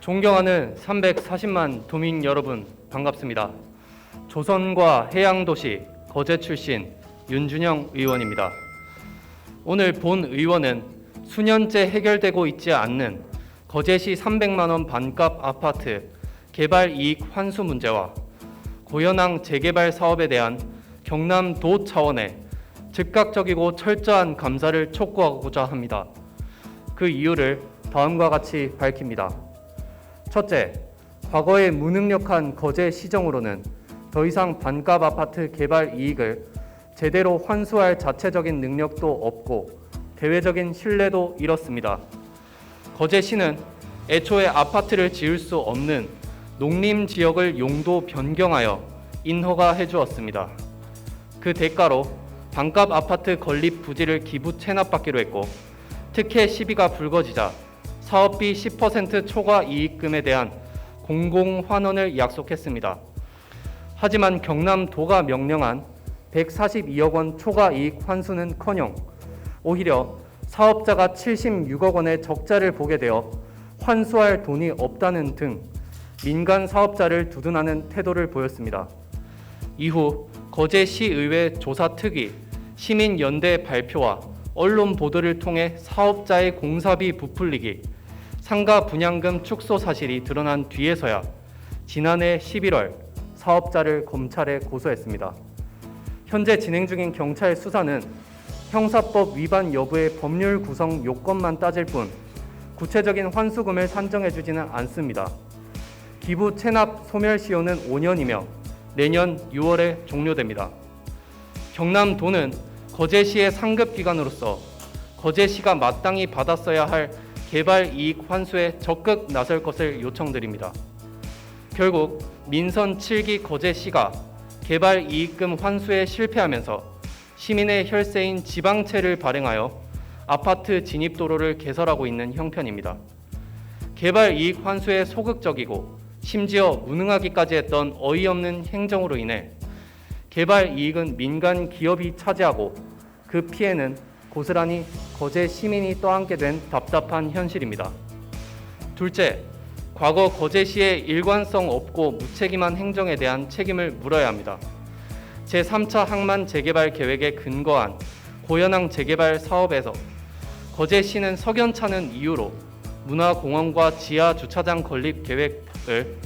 존경하는 340만 도민 여러분 반갑습니다. 조선과 해양도시 거제 출신 윤준영 의원입니다. 오늘 본 의원은 수년째 해결되고 있지 않는 거제시 300만 원 반값 아파트 개발 이익 환수 문제와 고현항 재개발 사업에 대한 경남도 차원의 즉각적이고 철저한 감사를 촉구하고자 합니다. 그 이유를 다음과 같이 밝힙니다. 첫째, 과거의 무능력한 거제 시정으로는 더 이상 반값 아파트 개발 이익을 제대로 환수할 자체적인 능력도 없고 대외적인 신뢰도 잃었습니다. 거제시는 애초에 아파트를 지을 수 없는 농림 지역을 용도 변경하여 인허가 해주었습니다. 그 대가로 반값 아파트 건립 부지를 기부 체납받기로 했고 특혜 시비가 불거지자 사업비 10% 초과 이익금에 대한 공공 환원을 약속했습니다. 하지만 경남도가 명령한 142억 원 초과 이익 환수는커녕 오히려 사업자가 76억 원의 적자를 보게 되어 환수할 돈이 없다는 등 민간 사업자를 두둔하는 태도를 보였습니다. 이후 거제시의회 조사 특위 시민연대 발표와 언론 보도를 통해 사업자의 공사비 부풀리기, 상가 분양금 축소 사실이 드러난 뒤에서야 지난해 11월 사업자를 검찰에 고소했습니다. 현재 진행 중인 경찰 수사는 형사법 위반 여부의 법률 구성 요건만 따질 뿐 구체적인 환수금을 산정해 주지는 않습니다. 기부 체납 소멸 시효는 5년이며 내년 6월에 종료됩니다. 경남도는 거제시의 상급 기관으로서 거제시가 마땅히 받았어야 할 개발 이익 환수에 적극 나설 것을 요청드립니다. 결국 민선 7기 거제 시가 개발 이익금 환수에 실패하면서 시민의 혈세인 지방채를 발행하여 아파트 진입 도로를 개설하고 있는 형편입니다. 개발 이익 환수에 소극적이고 심지어 무능하기까지 했던 어이없는 행정으로 인해 개발 이익은 민간 기업이 차지하고 그 피해는 고스란히 거제 시민이 떠안게 된 답답한 현실입니다. 둘째, 과거 거제시의 일관성 없고 무책임한 행정에 대한 책임을 물어야 합니다. 제3차 항만 재개발 계획에 근거한 고현항 재개발 사업에서 거제시는 석연찮은 이유로 문화공원과 지하 주차장 건립 계획을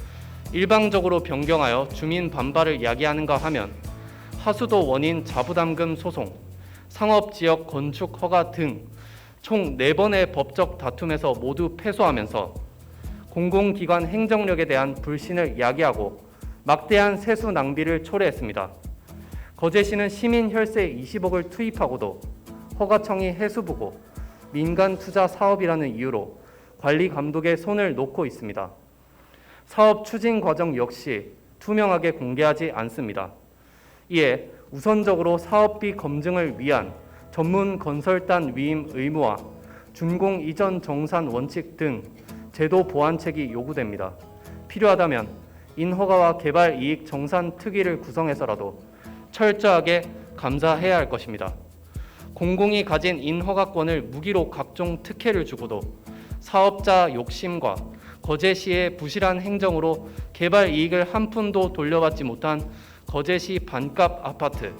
일방적으로 변경하여 주민 반발을 야기하는가 하면 하수도 원인 자부담금 소송, 상업지역 건축 허가 등 총 4번의 법적 다툼에서 모두 패소하면서 공공기관 행정력에 대한 불신을 야기하고 막대한 세수 낭비를 초래했습니다. 거제시는 시민 혈세 20억을 투입하고도 허가청이 해수부고 민간 투자 사업이라는 이유로 관리 감독에 손을 놓고 있습니다. 사업 추진 과정 역시 투명하게 공개하지 않습니다. 이에 우선적으로 사업비 검증을 위한 전문 건설단 위임 의무와 준공 이전 정산 원칙 등 제도 보완책이 요구됩니다. 필요하다면 인허가와 개발 이익 정산 특위를 구성해서라도 철저하게 감사해야 할 것입니다. 공공이 가진 인허가권을 무기로 각종 특혜를 주고도 사업자 욕심과 거제 시의 부실한 행정으로 개발 이익을 한 푼도 돌려받지 못한 거제시 반값 아파트,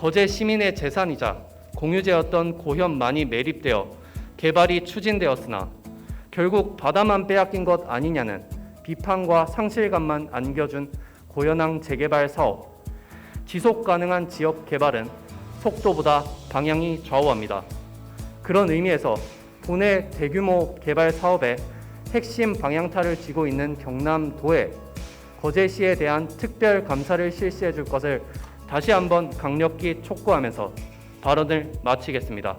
거제 시민의 재산이자 공유재였던 고현만이 매립되어 개발이 추진되었으나 결국 바다만 빼앗긴 것 아니냐는 비판과 상실감만 안겨준 고현항 재개발 사업. 지속 가능한 지역 개발은 속도보다 방향이 좌우합니다. 그런 의미에서 도내 대규모 개발 사업의 핵심 방향타를 쥐고 있는 경남도에 거제 시에 대한 특별 감사를 실시해 줄 것을 다시 한번 강력히 촉구하면서 발언을 마치겠습니다.